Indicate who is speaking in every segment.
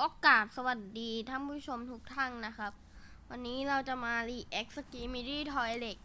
Speaker 1: ก็กราบสวัสดีท่านผู้ชมทุกท่านนะครับ วันนี้เราจะมารีแอคสกีมิดี้ทอยเล็ก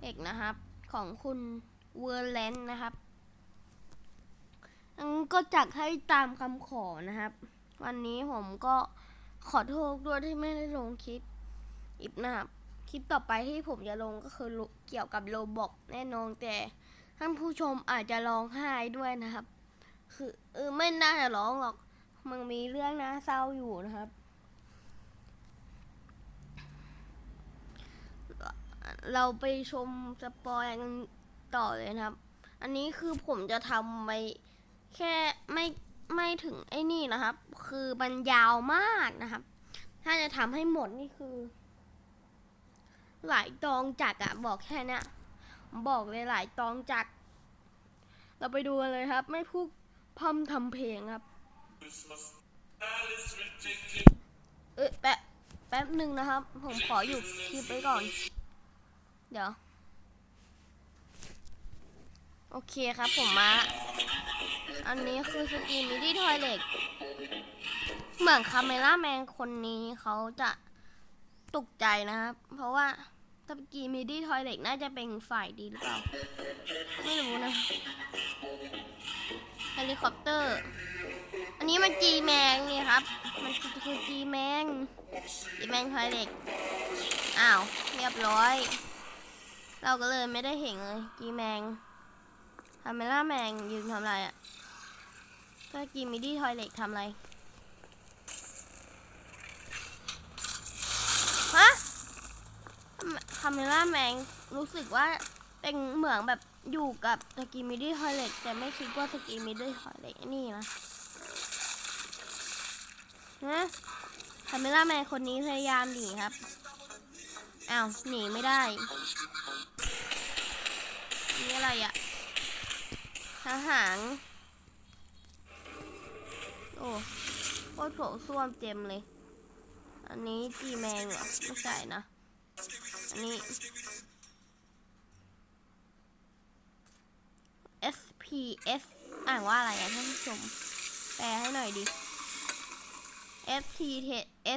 Speaker 1: เอกนะครับ ของคุณเวอร์แลนด์นะครับก็จัดให้ตามคำขอนะครับ วันนี้ผมก็ขอโทษด้วยที่ไม่ได้ลงคลิปอีกนะครับ คลิปต่อไปที่ผมจะลงก็คือเกี่ยวกับโลบอกแน่นอนแต่ท่านผู้ชมอาจจะร้องไห้ด้วยนะครับ คือเออไม่น่าจะร้องหรอก มันมีเรื่องน่าเศร้าอยู่นะครับ เราไปชมสปอยกันต่อเลยนะครับ อันนี้คือผมจะทำไปแค่ไม่ไม่ถึงไอ้นี่นะครับ คือมันยาวมากนะครับ ถ้าจะทำให้หมดนี่คือ หลายตองจักอะบอกแค่นี้บอกเลยหลายตองจัก เราไปดูกันเลยครับ ไม่พูดพร่ำทำเพลงครับ เอ้ยแป๊บแป๊บหนึ่งนะครับ ผมขออยู่คลิปไปก่อน เดี๋ยว โอเคครับผมมา อันนี้คือสตรีมิดี้ทอยเล็กเหมือนคาเมล่าแมนคนนี้เขาจะตกใจนะครับ เพราะว่าสตรีมมิดี้ทอยเล็กน่าจะเป็นฝ่ายดีหรือเปล่า ไม่รู้นะเฮลิคอปเตอร์ อันนี้มันจีแมงนี่ครับ มันคือจีแมงจีแมงทอยเล็กอ้าวเรียบร้อย เราก็เลยไม่ได้เห็นเลยจีแมงคาเมล่าแมงยืนทำอะไรอะ่ะก็จีมิดี้ทอยเล็กทำอะไรฮะคาเมล่าแมงรู้สึกว่าเป็นเหมือนแบบอยู่กับสกีมิดี้ทอยเล็กแต่ไม่คิดว่าสกีมิดี้ทอยเล็กนี่นะ นะคาเมล่าแมนคนนี้พยายามหนีครับอ้าวหนีไม่ได้นี่อะไรอะทหารโอ้โคตรโถส้วมเต็มเลย อันนี้จีแมงเหรอ ไม่ใช่นะ อันนี้ SPS อ่านว่าอะไรอะท่านผู้ชม แปลให้หน่อยดิ SP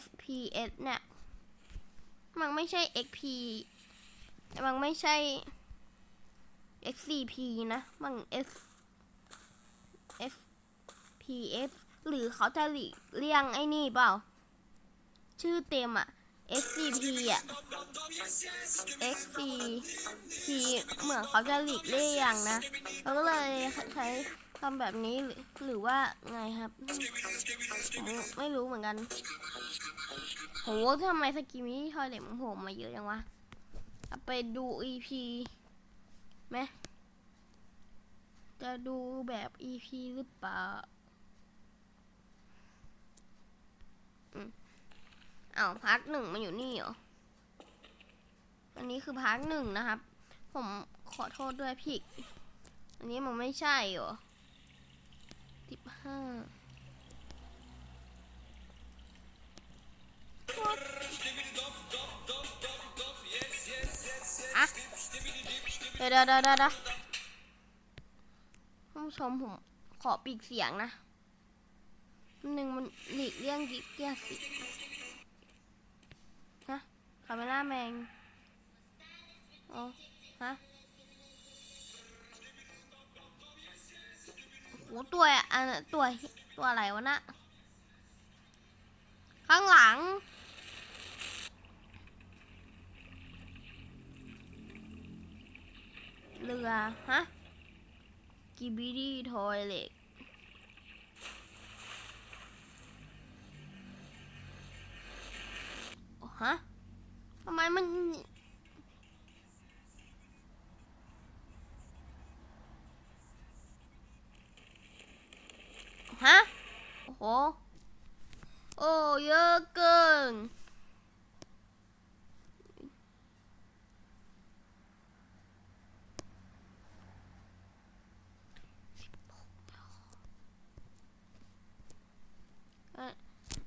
Speaker 1: SPS เนี่ย มันไม่ใช่ XP มันไม่ใช่ XCP นะ มัน S FPS หรือเขาจะหลีกเลี่ยงไอ้นี่เปล่า ชื่อเต็มอะ SCP อะ XCP เหมือนเขาจะหลีกเลี่ยงนะ เขาก็เลยใช้ ทำแบบนี้หรือว่าไงครับ ไม่รู้เหมือนกันโหทำไมสกิมิทอยเล็ตของผมมาเยอะจังวะไปดู EP ไหมจะดูแบบ EP หรือเปล่าอืมอ้าวพาร์ทหนึ่งมาอยู่นี่เหรอ อันนี้คือพาร์ทหนึ่งนะครับ ผมขอโทษด้วยผิดอันนี้มันไม่ใช่เหรอ สิบห้าอะเดี๋ยวเดี๋ยวเดี๋ยวผู้ชมผมขอปิดเสียงนะหนึ่งมันหลีกเลี่ยงดิเกียสิฮะคาเมล่าแมงโอ้ฮะ หตัวอันตัวตัวอะไรวะนะข้างหลัง เรือ ฮะ กิบิดี้ทอยเล็กฮะทำไมมัน ฮะ โอ้โห โอ้เยอะเกิน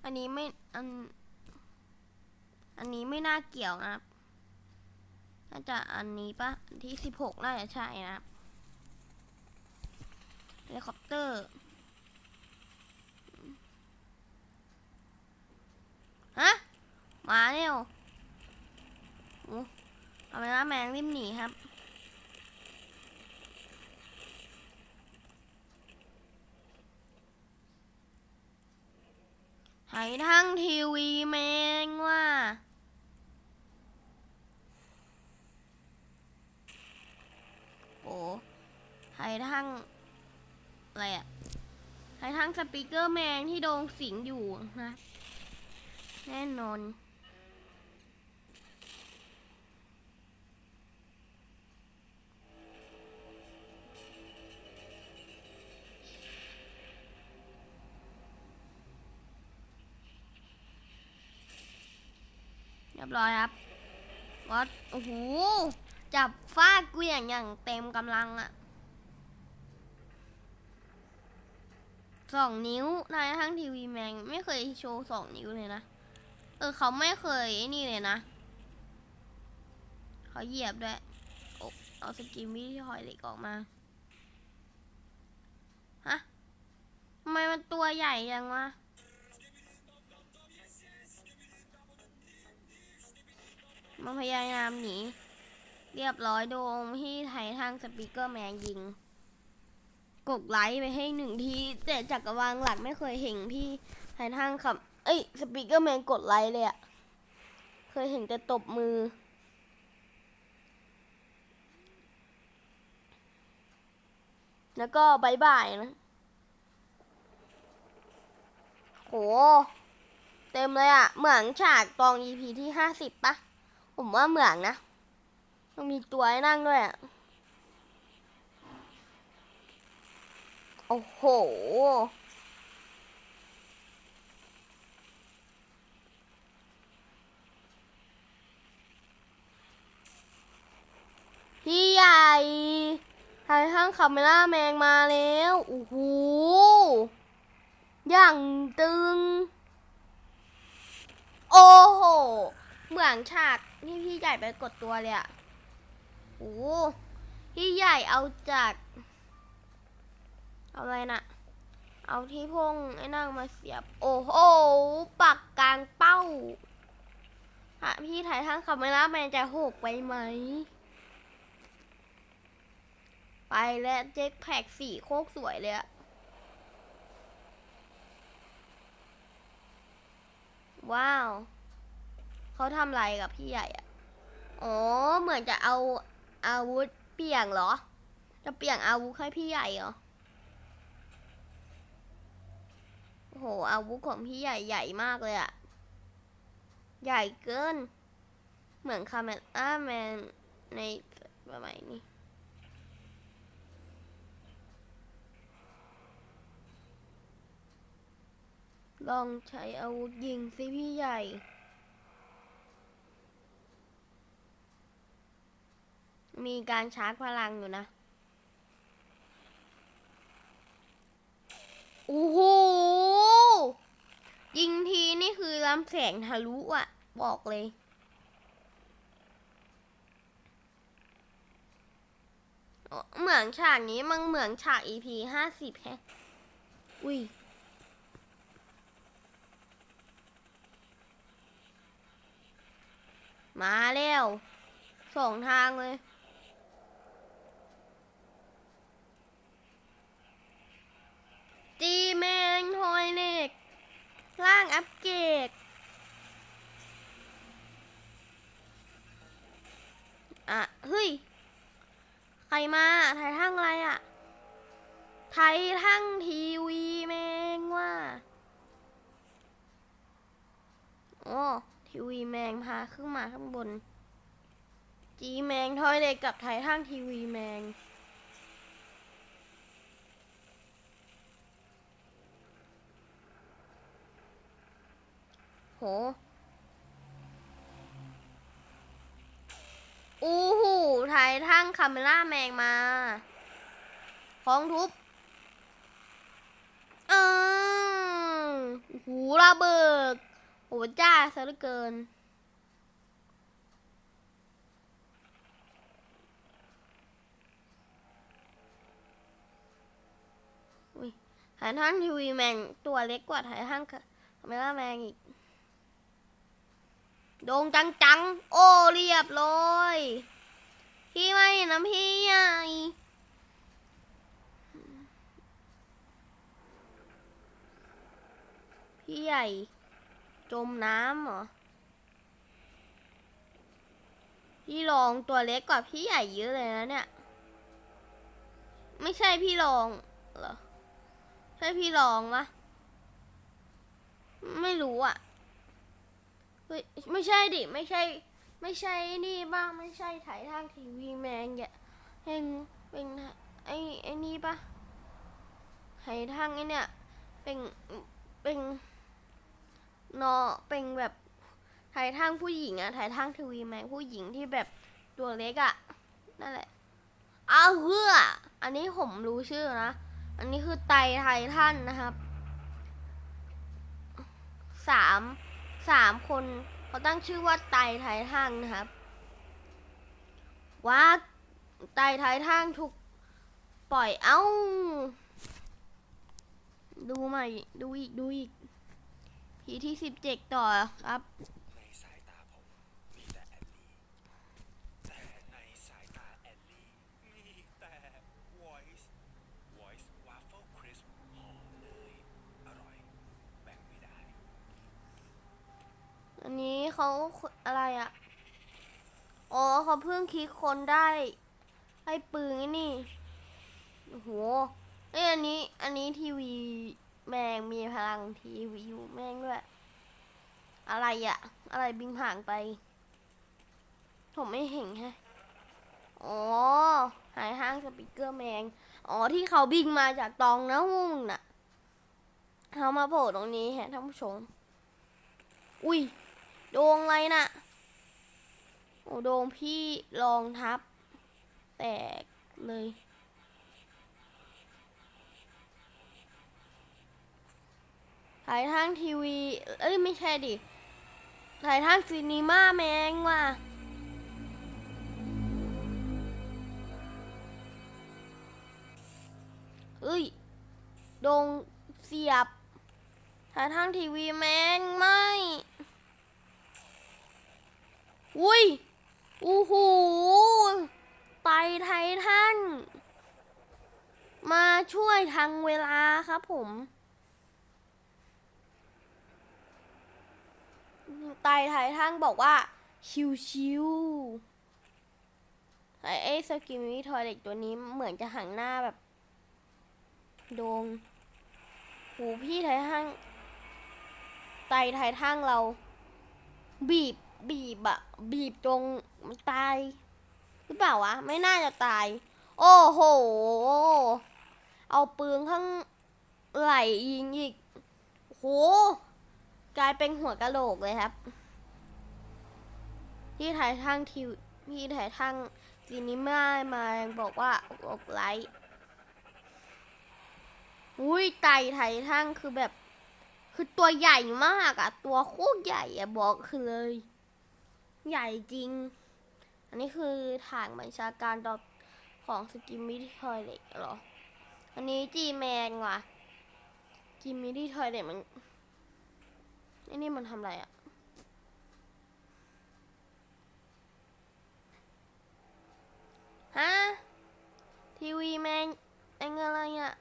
Speaker 1: อันนี้ไม่ อัน อันนี้ไม่น่าเกี่ยวนะครับน่าจะอันนี้ปะอันที่สิบหกน่าจะใช่นะครับเฮลิคอปเตอร์ มาเร็วโอ้เอาไปละแมงริมหนีครับ หายทั้งทีวีแมงว่า โอ้หายทั้งอะไรอะหายทั้งสปีกเกอร์แมนที่โดนสิงอยู่นะ แน่นอน รียบร้อยครับวัดโอ้โหจับฟาดเกวียงอย่างเต็มกำลังอะสองนิ้วนายทั้งทีวีแมงไม่เคยโชว์สองนิ้วเลยนะ เออเขาไม่เคยไอ้นี่เลยนะเขาเหยียบด้วยโอ้เอาสกิมมี่ที่หอยเหล็กออกมาฮะทำไมมันตัวใหญ่ยังวะ มันพยายามหนี เรียบร้อยโดนที่ไทยทางสปีกเกอร์แมนยิง กดไลค์ไปให้หนึ่งทีแต่จักรวาลหลักไม่เคยเห็นพี่ไทยทางขับ เอ้ยสปีกเกอร์แมนกดไลค์เลยอะเคยเห็นแต่ตบมือแล้วก็บายบายนะ โห เต็มเลยอะเหมือนฉากตอง EP ที่ห้าสิบปะ ผมว่าเหมือนนะต้องมีตัวให้นั่งด้วยอะโอ้โห พี่ใหญ่ทายห้างคาเมล่าแมงมาแล้ว โอ้โห อย่างตึง โอ้โห เหมือนฉาก ที่พี่ใหญ่ไปกดตัวเลยอะโอ้พี่ใหญ่เอาจาก เอาอะไรนะเอาที่พงไอ้นั่งมาเสียบ โอ้โหปักกลางเป้าฮะพี่ถ่ายทางคาเมล่าแมนจะหกไปไหม ไปแล้วเจ็คแพ็กสี่โคกสวยเลยอะว้าว เขาทำอะไรกับพี่ใหญ่อะอ๋อ เหมือนจะเอาอาวุธเปลี่ยงเหรอ จะเปลี่ยงอาวุธให้พี่ใหญ่เหรอโหอาวุธของพี่ใหญ่ใหญ่มากเลยอะใหญ่เกิน เหมือนคาเมล่าแมนในสมัยนี้ลองใช้อาวุธยิงสิพี่ใหญ่ มีการชาร์จพลังอยู่นะ โอ้โห ยิงทีนี่คือลำแสงทะลุอะบอกเลย เหมือนฉากนี้มันเหมือนฉาก EP ห้าสิบแฮะ อุ้ยมาแล้วสองทางเลย จีแมงทอยเล็กร่างอัปเกรดอะ เฮ้ย ใครมาไทยทั้งอะไรอะไทยทั้งทีวีแมงว่าโอ้ทีวีแมงพาขึ้นมาข้างบน จีแมงทอยเล็กกับไทยทั้งทีวีแมง อู้หูไทยทั้งคาเมล่าแมงมา ของทุบอืมโอ้โหูระเบิดโอ้จ้าซะเหลือเกินอุ้ยไทยทั้งทีวีแมงตัวเล็กกว่าไทยทั้งคาเมล่าแมงอีก โดงจังจังๆ โอ้เรียบร้อยพี่ไม่นะพี่ใหญ่พี่ใหญ่ จมน้ำเหรอ พี่รองตัวเล็กกว่าพี่ใหญ่เยอะเลยนะเนี่ย ไม่ใช่พี่รองเหรอ ใช่พี่รองปะไม่รู้อะ ฮ้ยไม่ใช่ดิ ไม่ใช่ ไม่ใช่นี่บ้าง ไม่ใช่ถ่ายทางทีวีแมนเนี่ยเห็นเป็นไอ้ไอ้นี่ปะถ่ายทางไอ้เนี่ย เป็นเป็นนอเป็นแบบถ่ายทางผู้หญิงอะถ่ายทางทีวีแมนผู้หญิงที่แบบตัวเล็กอะนั่นแหละอ้าวเพื่ออันนี้ผมรู้ชื่อนะ อันนี้คือไตไททันนะครับสาม สามคนเขาตั้งชื่อว่าไตไททันนะครับ ว่าไตไททันถูกปล่อยเอ้า ดูใหม่ดูอีกดูอีกพีที่สิบเจ็ดต่อครับ
Speaker 2: ในสายตาผมมีแต่แอลลี่ แต่ในสายตาแอลลี่มีแต่ voice voice waffle crisp หอมเนยอร่อย แบ่งไม่ได้
Speaker 1: อันนี้ เขาอะไรอะอ๋อเขาเพิ่งคิดคนได้ให้ปืนนี่โอ้โหเอ้อันนี้ อันนี้ทีวีแมงมีพลังทีวีอยู่แมงด้วย อะไรอะอะไรบินผ่านไป ผมไม่เห็นฮะอ๋อ หายห้างสปิเกอร์แมง อ๋อที่เขาบินมาจากตองนะหุ่นน่ะเขามาโผล่ตรงนี้ฮะท่านผู้ชม อุ้ย โดงอะไรน่ะ โอ้โดงพี่รองทับ แตกเลย ถ่ายทางทีวี เอ้ย ไม่ใช่ดิ ถ่ายทางซีนีมาแมงว่ะเอ้ย โดงเสียบถ่ายทางทีวีแมงไม่ อุ้ยอู้หูไปไททันมาช่วยทางเวลาครับผมไตไททันบอกว่า ชิวๆไอไอ้สกิมิทอยเด็กตัวนี้เหมือนจะหังหน้าแบบ โดงหูพี่ไททันไตไททันเรา บีบ บีบอะบีบตรงมันตาย หรือเปล่าวะ ไม่น่าจะตาย โอ้โห เอาปืนข้างไหลยิงอีกโหกลายเป็นหัวกะโหลกเลยครับ ที่ถ่ายทางทีวีที่ถ่ายทางซีนิม่ามาบอกว่าอกไลท์อุ้ยไตไททังคือแบบ คือตัวใหญ่มากอะตัวโคตรใหญ่อะบอกคือเลย ใหญ่จริง อันนี้คือฐานบัญชาการดอกของสกิมมิที่ทอยเล็กหรอ อันนี้จีแมนว่ะจีมิที่ทอยเล็กมันไอ้นี่มันทำอะไรอะฮะทีวีแมนไอ้เงินอะไรอะ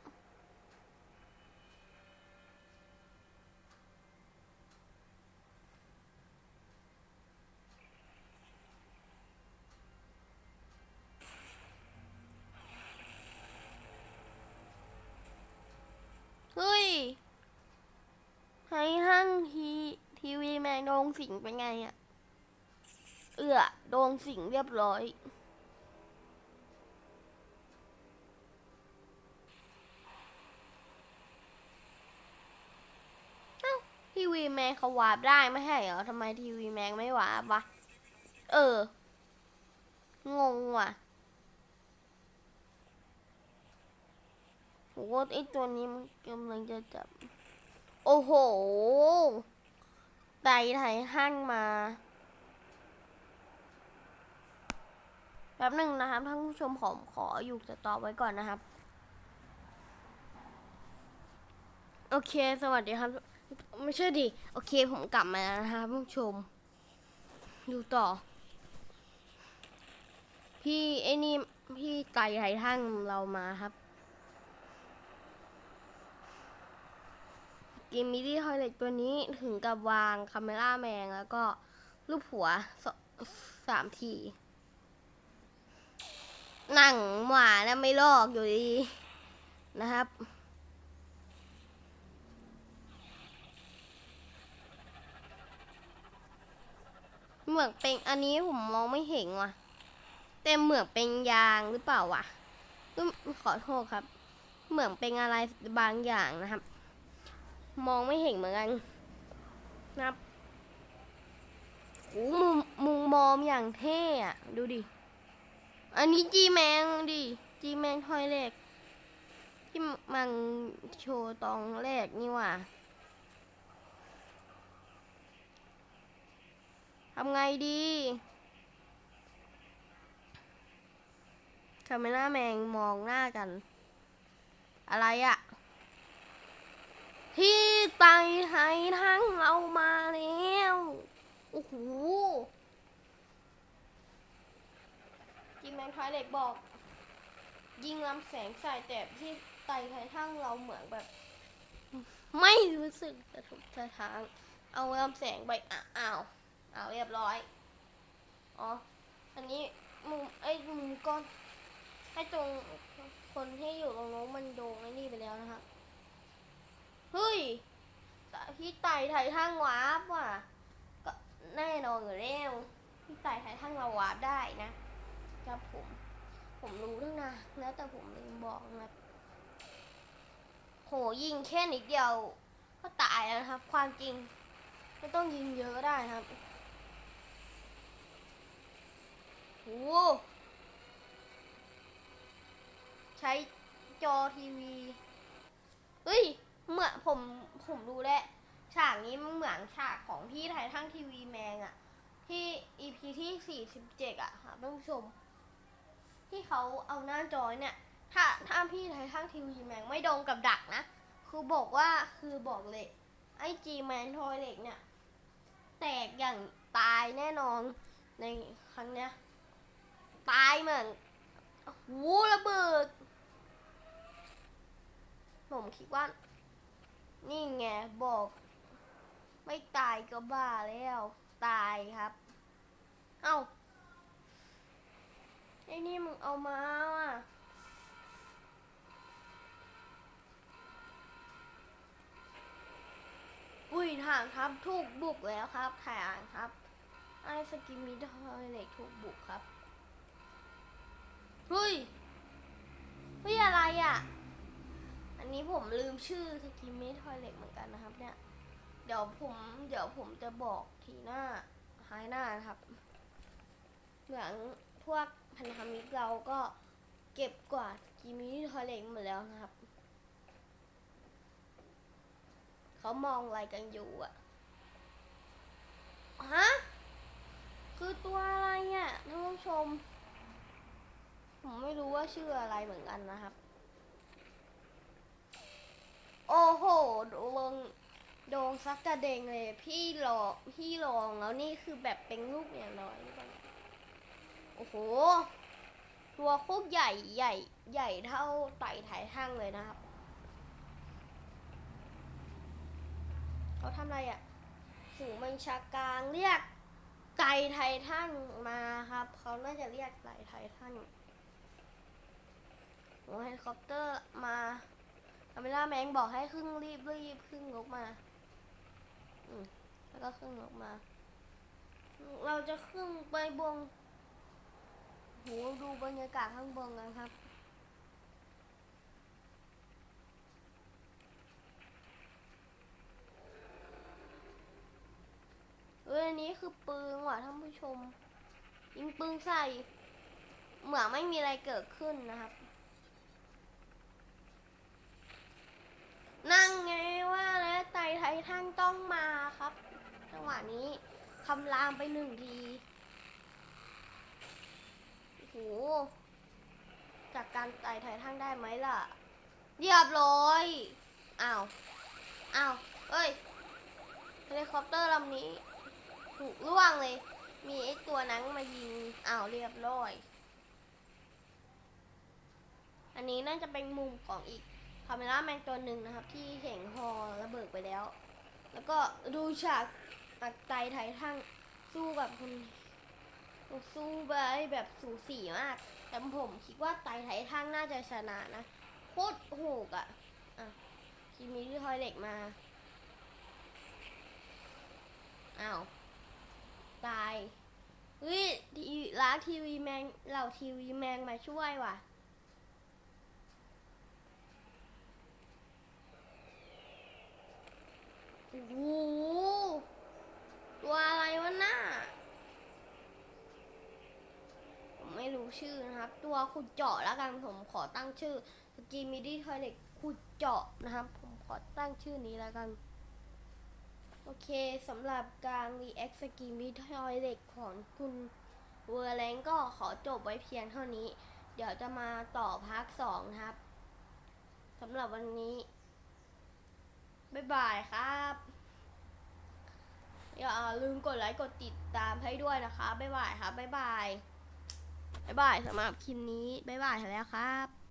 Speaker 1: เฮ้ยไห้ห้าง ทีทีวีแมงโดงสิงเป็นไงอะเอือโดงสิงเรียบร้อยเอ้าทีวีแมงเขาวาร์ปได้ไม่ใช่เหรอทำไมทีวีแมงไม่วาร์ปวะ เออ งงว่ะโอ้โหไอตัวนี้มันกำลังจะจับ โอ้โหไตไทหั่นมา แป๊บหนึ่งนะครับท่านผู้ชมผมขออยู่สต็อปไว้ก่อนนะครับ โอเค สวัสดีครับ ไม่ใช่ดิ โอเค ผมกลับมาแล้วนะครับท่านผู้ชม ดูต่อ พี่ไอ้นี่ พี่ไต่ไททันเรามาครับ กมมิดี้ทอยเล็ตตัวนี้ถึงกับวางคาเมล่าแมงแล้วก็รูปหัวสสามทีหนังหมานะไม่ลอกอยู่ดีนะครับ เหมือนเป็นอันนี้ผมมองไม่เห็นว่ะ แต่เหมือนเป็นยางหรือเปล่าวะขอโทษครับ เหมือนเป็นอะไรบางอย่างนะครับ มองไม่เห็นเหมือนกันนะครับโอ้มุมมุมมองอย่างเท่อะดูดิ อันนี้จีแมงดิ จีแมงทอยเล็กที่มันโชว์ตองแรกนี่ว่ะทำไงดีคาเมล่าแมงมองหน้ากัน อะไรอะ ที่ไตไทยทั้งเรามาแล้ว โอ้โหจิมแมนทอยเล็กบอก ยิงลำแสงใส่แต่ที่ไตไทยทั้งเราเหมือนแบบ ไม่รู้สึกกระทบกระทางเอาลำแสงไปอ้าวอ้าวเรียบร้อย อ๋อ อันนี้มุมไอ้มุมก้อนให้ตรงคนที่อยู่ตรงโน้นมันโดงไอ้นี่ไปแล้วนะครับ พี่ไต่ไทยทั้งวาร์ปว่ะ ก็แน่นอนอยู่แล้วพี่ไต่ไทยทั้งเราวาร์ปได้นะครับผม ผมรู้ทั้งนะแล้วแต่ผมลืมบอกนะครับโหยิงแค่นิดเดียว ก็ตายแล้วครับ ความจริง ไม่ต้องยิงเยอะก็ได้นะครับโหใช้จอทีวี เฮ้ย เมื่อผมผมรู้แล้ว ฉากนี้มันเหมือนฉากของที่ไททันทีวีแมงอะที่ EP ที่ 47อะค่ะท่านผู้ชม ที่เขาเอาหน้าจอยเนี่ย ถ้าถ้าพี่ไททันทีวีแมงไม่โดนกับดักนะ คือบอกว่าคือบอกเลยไอจีแมนทอยเล็กเนี่ย แตกอย่างตายแน่นอนในครั้งเนี้ย ตายเหมือนหูระเบิด ผมคิดว่า นี่ไงบอก ไม่ตายก็บ้าแล้ว ตายครับ เอ้าไอ้นี่มึงเอามาว่ะอุ้ยทางครับถูกบุกแล้วครับทางครับ ไอ้สกิมมิทอยเล็กถูกบุกครับเฮ้ยเฮ้ยอะไรอะ อันนี้ผมลืมชื่อสกิมมิทอยเล็กเหมือนกันนะครับเนี่ย เดี๋ยวผมเดี๋ยวผมจะบอกทีหน้าท้ายหน้านะครับ เหมือนพวกพันธมิตรเราก็เก็บกวาดกิมมิทอยเล็กหมดแล้วนะครับ เขามองอะไรกันอยู่อะฮะ คือตัวอะไรอะท่านผู้ชม ผมไม่รู้ว่าชื่ออะไรเหมือนกันนะครับ โอ้โหโด ซักกระเดงเลย พี่ลองพี่ลองแล้วนี่คือแบบเป็นลูกเนี่ยน้อยหรือเปล่าเนี่ยโอ้โห ตัวโคตรใหญ่ใหญ่ ใหญ่เท่าไต่ถ่ายทั้งเลยนะครับเขาทำอะไรอะ่ะสูงบัญชาการเรียกไก่ไททันมาครับ เขาน่าจะเรียกไก่ไททันโอ้เฮลิคอปเตอร์มาคาเมล่าแมงบอกให้ขึ้นรีบรีบขึ้นรถมา แล้วก็ขึ้นรถมา เราจะขึ้นไปบนโหดูบรรยากาศข้างบนกันครับเอ้ยอันนี้คือปืนว่ะท่านผู้ชม ยิงปืนใส่เหมือนไม่มีอะไรเกิดขึ้นนะครับ นั่งไงว่าแล้วไตไททันต้องมาครับ จังหวะนี้คำรามไปหนึ่งทีโอ้โหจากการไต่ไททันได้ไหมล่ะเรียบร้อยอ้าวอ้าวเอ้ยเฮลิคอปเตอร์ลำนี้ ถูกล่วงเลย มีไอ้ตัวนั้นมายิงอ้าวเรียบร้อย อันนี้น่าจะเป็นมุมของอีกคาเมล่าแมนตัวหนึ่งนะครับ ที่เห็นฮอระเบิดไปแล้ว แล้วก็ดูฉาก ตักไตไททันสู้กับคนสู้ไปแบบสูสีมาก แต่ผมคิดว่าไตไททันน่าจะชนะนะ โคตรโหกอะอะทีมีที่ทอยเล็กมาอ้าวตายเฮ้ยทีล้าทีวีแมงเหล่าทีวีแมงมาช่วยว่ะโอ้โหตัวอะไรวะน่าผมไม่รู้ ชื่อนะครับ ตัวขุดเจาะแล้วกันผมขอตั้งชื่อสกีมิดี้ทอยเล็กขุดเจาะนะครับ ผมขอตั้งชื่อนี้แล้วกัน โอเคสำหรับการ react สกีมิดี้ทอยเล็กของคุณเวอร์แรงก็ขอจบไว้เพียงเท่านี้ เดี๋ยวจะมาต่อพาร์ทสองนะครับสำหรับวันนี้ บ๊ายบายครับ อย่าลืมกดไลค์กดติดตามให้ด้วยนะคะ บ๊ายบายครับบ๊ายบาย บ๊ายบายสำหรับคลิปนี้ บ๊ายบายแล้วครับ